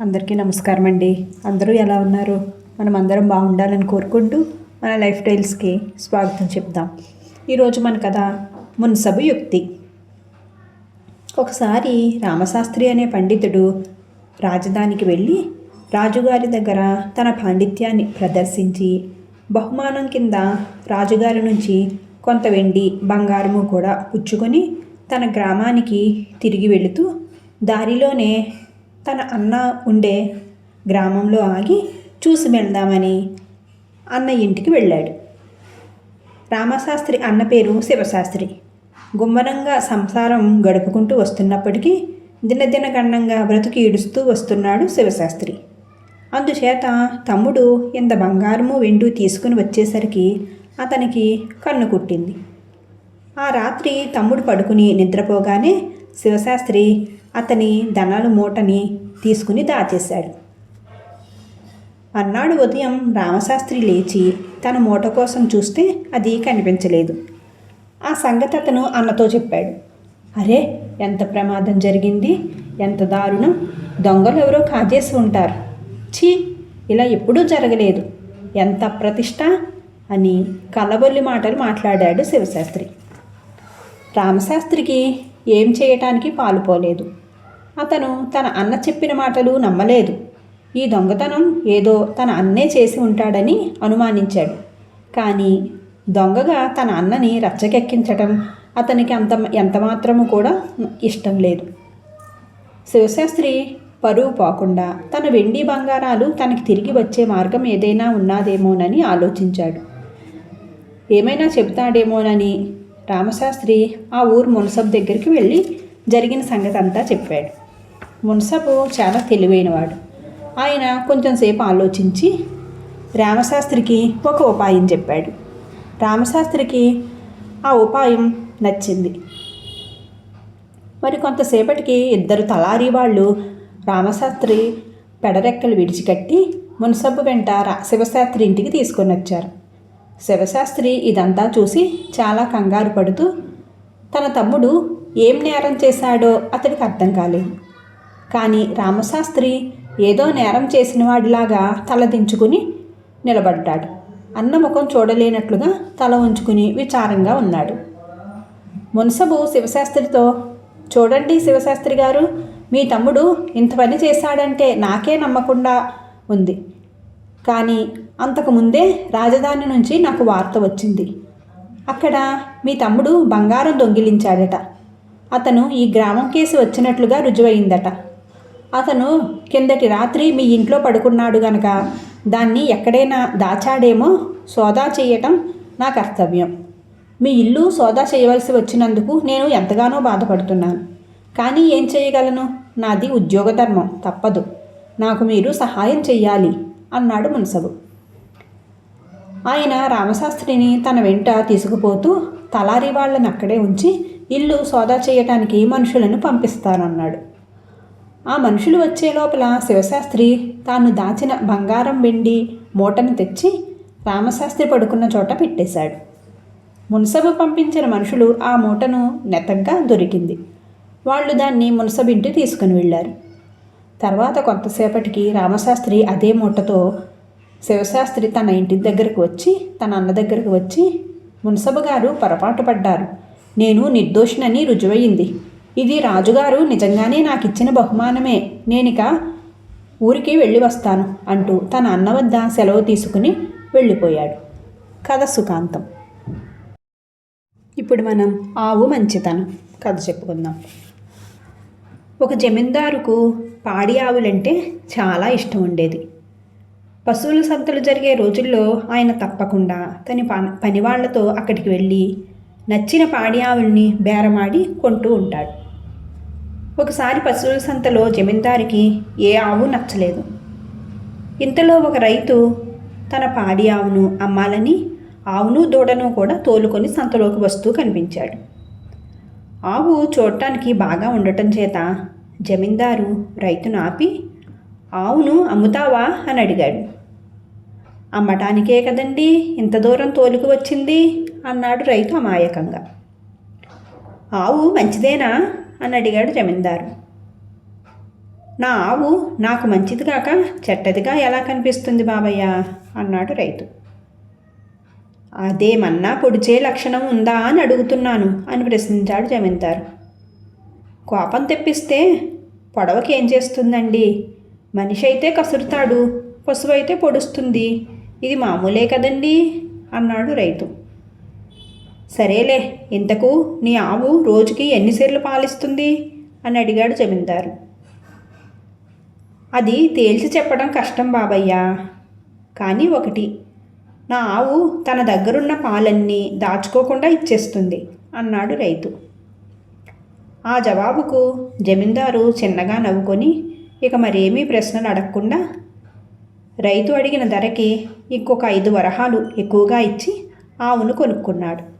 అందరికీ నమస్కారం అండి అందరూ ఎలా ఉన్నారు? మనం అందరం బాగుండాలని కోరుకుంటూ మన లైఫ్ స్టైల్స్కి స్వాగతం చెప్దాం. ఈరోజు మన కథ మున్సబు యుక్తి. ఒకసారి రామశాస్త్రి అనే పండితుడు రాజధానికి వెళ్ళి రాజుగారి దగ్గర తన పాండిత్యాన్ని ప్రదర్శించి బహుమానం కింద రాజుగారి నుంచి కొంత వెండి బంగారము కూడా పుచ్చుకొని తన గ్రామానికి తిరిగి వెళుతూ దారిలోనే తన అన్న ఉండే గ్రామంలో ఆగి చూసి వెళ్దామని అన్న ఇంటికి వెళ్ళాడు. రామశాస్త్రి అన్న పేరు శివశాస్త్రి. గుమ్మరంగా సంసారం గడుపుకుంటూ వస్తున్నప్పటికీ దినదిన గణంగా బ్రతుకు ఈడుస్తూ వస్తున్నాడు శివశాస్త్రి. అందుచేత తమ్ముడు ఇంత బంగారము వెండు తీసుకుని వచ్చేసరికి అతనికి కన్ను కుట్టింది. ఆ రాత్రి తమ్ముడు పడుకుని నిద్రపోగానే శివశాస్త్రి అతని ధనాల మూటని తీసుకుని దాచేశాడు. అన్నాడు ఉదయం రామశాస్త్రి లేచి తన మూట కోసం చూస్తే అది కనిపించలేదు. ఆ సంగతి అతను అన్నతో చెప్పాడు. అరే ఎంత ప్రమాదం జరిగింది? ఎంత దారుణం? దొంగలు ఎవరో కాజేసి ఉంటారు. ఛీ ఇలా ఎప్పుడూ జరగలేదు. ఎంత ప్రతిష్ట? అని కళ్ళబొల్లి మాటలు మాట్లాడాడు శివశాస్త్రి. రామశాస్త్రికి ఏం చేయటానికి పాలుపోలేదు. అతను తన అన్న చెప్పిన మాటలు నమ్మలేదు. ఈ దొంగతనం ఏదో తన అన్నే చేసి ఉంటాడని అనుమానించాడు. కానీ దొంగగా తన అన్నని రచ్చకెక్కించటం అతనికి అంత ఎంతమాత్రము కూడా ఇష్టం లేదు. శివశాస్త్రి పరువు పోకుండా తన వెండి బంగారాలు తనకి తిరిగి వచ్చే మార్గం ఏదైనా ఉన్నాదేమోనని ఆలోచించాడు. ఏమైనా చెప్తాడేమోనని రామశాస్త్రి ఆ ఊరు మున్సబ్ దగ్గరికి వెళ్ళి జరిగిన సంగతి అంతా చెప్పాడు. మున్సపు చాలా తెలివైనవాడు. ఆయన కొంచెంసేపు ఆలోచించి రామశాస్త్రికి ఒక ఉపాయం చెప్పాడు. రామశాస్త్రికి ఆ ఉపాయం నచ్చింది. మరి కొంతసేపటికి ఇద్దరు తలారీ వాళ్ళు రామశాస్త్రి పెడరెక్కలు విడిచికట్టి మున్సబు వెంట రా శివశాస్త్రి ఇంటికి తీసుకొని వచ్చారు. శివశాస్త్రి ఇదంతా చూసి చాలా కంగారు పడుతూ తన తమ్ముడు ఏం నేరం చేశాడో అతడికి అర్థం కాలేదు. కానీ రామశాస్త్రి ఏదో నేరం చేసిన వాడిలాగా తలదించుకుని నిలబడ్డాడు. అన్న ముఖం చూడలేనట్లుగా తల ఉంచుకుని విచారంగా ఉన్నాడు. మున్సబు శివశాస్త్రితో చూడండి శివశాస్త్రి గారు మీ తమ్ముడు ఇంత పని చేశాడంటే నాకే నమ్మకుండా ఉంది. కానీ అంతకుముందే రాజధాని నుంచి నాకు వార్త వచ్చింది. అక్కడ మీ తమ్ముడు బంగారం దొంగిలించాడట. అతను ఈ గ్రామం కేసు వచ్చినట్లుగా రుజువైందట. అతను కిందటి రాత్రి మీ ఇంట్లో పడుకున్నాడు గనక దాన్ని ఎక్కడైనా దాచాడేమో సోదా చేయటం నా కర్తవ్యం. మీ ఇల్లు సోదా చేయవలసి వచ్చినందుకు నేను ఎంతగానో బాధపడుతున్నాను. కానీ ఏం చేయగలను? నాది ఉద్యోగ ధర్మం తప్పదు. నాకు మీరు సహాయం చెయ్యాలి అన్నాడు మున్సబు. ఆయన రామశాస్త్రిని తన వెంట తీసుకుపోతూ తలారి వాళ్ళని అక్కడే ఉంచి ఇల్లు సోదా చేయటానికి మనుషులను పంపిస్తానన్నాడు. ఆ మనుషులు వచ్చే లోపల శివశాస్త్రి తాను దాచిన బంగారం వెండి మూటను తెచ్చి రామశాస్త్రి పడుకున్న చోట పెట్టేశాడు. మున్సబు పంపించిన మనుషులు ఆ మూటను నెతగ్గా దొరికింది. వాళ్ళు దాన్ని మున్సబింటి తీసుకుని వెళ్ళారు. తర్వాత కొంతసేపటికి రామశాస్త్రి అదే మూటతో శివశాస్త్రి తన ఇంటి దగ్గరకు వచ్చి తన అన్న దగ్గరకు వచ్చి మున్సబు గారు పొరపాటు పడ్డారు. నేను నిర్దోషినని రుజువయ్యింది. ఇది రాజుగారు నిజంగానే నాకు ఇచ్చిన బహుమానమే. నేనిక ఊరికి వెళ్ళి వస్తాను అంటూ తన అన్న వద్ద సెలవు తీసుకుని వెళ్ళిపోయాడు. కథ సుఖాంతం. ఇప్పుడు మనం ఆవు మంచితనం కథ చెప్పుకుందాం. ఒక జమీందారుకు పాడి ఆవులంటే చాలా ఇష్టం ఉండేది. పశువుల సంతలు జరిగే రోజుల్లో ఆయన తప్పకుండా తన పని పనివాళ్ళతో అక్కడికి వెళ్ళి నచ్చిన పాడి ఆవుల్ని బేరమాడి కొంటూ ఉంటాడు. ఒకసారి పశువుల సంతలో జమీందారికి ఏ ఆవు నచ్చలేదు. ఇంతలో ఒక రైతు తన పాడి ఆవును అమ్మాలని ఆవును దూడను కూడా తోలుకొని సంతలోకి వస్తూ కనిపించాడు. ఆవు చూడటానికి బాగా ఉండటం చేత జమీందారు రైతును ఆపి ఆవును అమ్ముతావా? అని అడిగాడు. అమ్మటానికే కదండి ఇంత దూరం తోలుకు వచ్చింది? అన్నాడు రైతు అమాయకంగా. ఆవు మంచిదేనా? అని అడిగాడు జమీందారు. నా ఆవు నాకు మంచిది కాక చెట్టదిగా ఎలా కనిపిస్తుంది బాబయ్య? అన్నాడు రైతు. అదేమన్నా పొడిచే లక్షణం ఉందా అని అడుగుతున్నాను అని ప్రశ్నించాడు జమీందారు. కోపం తెప్పిస్తే పొడవకి ఏం చేస్తుందండి? మనిషి అయితే కసురుతాడు పశువు అయితే పొడుస్తుంది. ఇది మామూలే కదండి? అన్నాడు రైతు. సరేలే ఇంతకు నీ ఆవు రోజుకి ఎన్నిసార్లు పాలిస్తుంది? అని అడిగాడు జమీందారు. అది తేల్చి చెప్పడం కష్టం బాబయ్య. కానీ ఒకటి నా ఆవు తన దగ్గరున్న పాలన్నీ దాచుకోకుండా ఇచ్చేస్తుంది అన్నాడు రైతు. ఆ జవాబుకు జమీందారు చిన్నగా నవ్వుకొని ఇక మరేమీ ప్రశ్నలు అడగకుండా రైతు అడిగిన ధరకి ఇంకొక ఐదు వరహాలు ఎక్కువగా ఇచ్చి ఆవును కొనుక్కున్నాడు.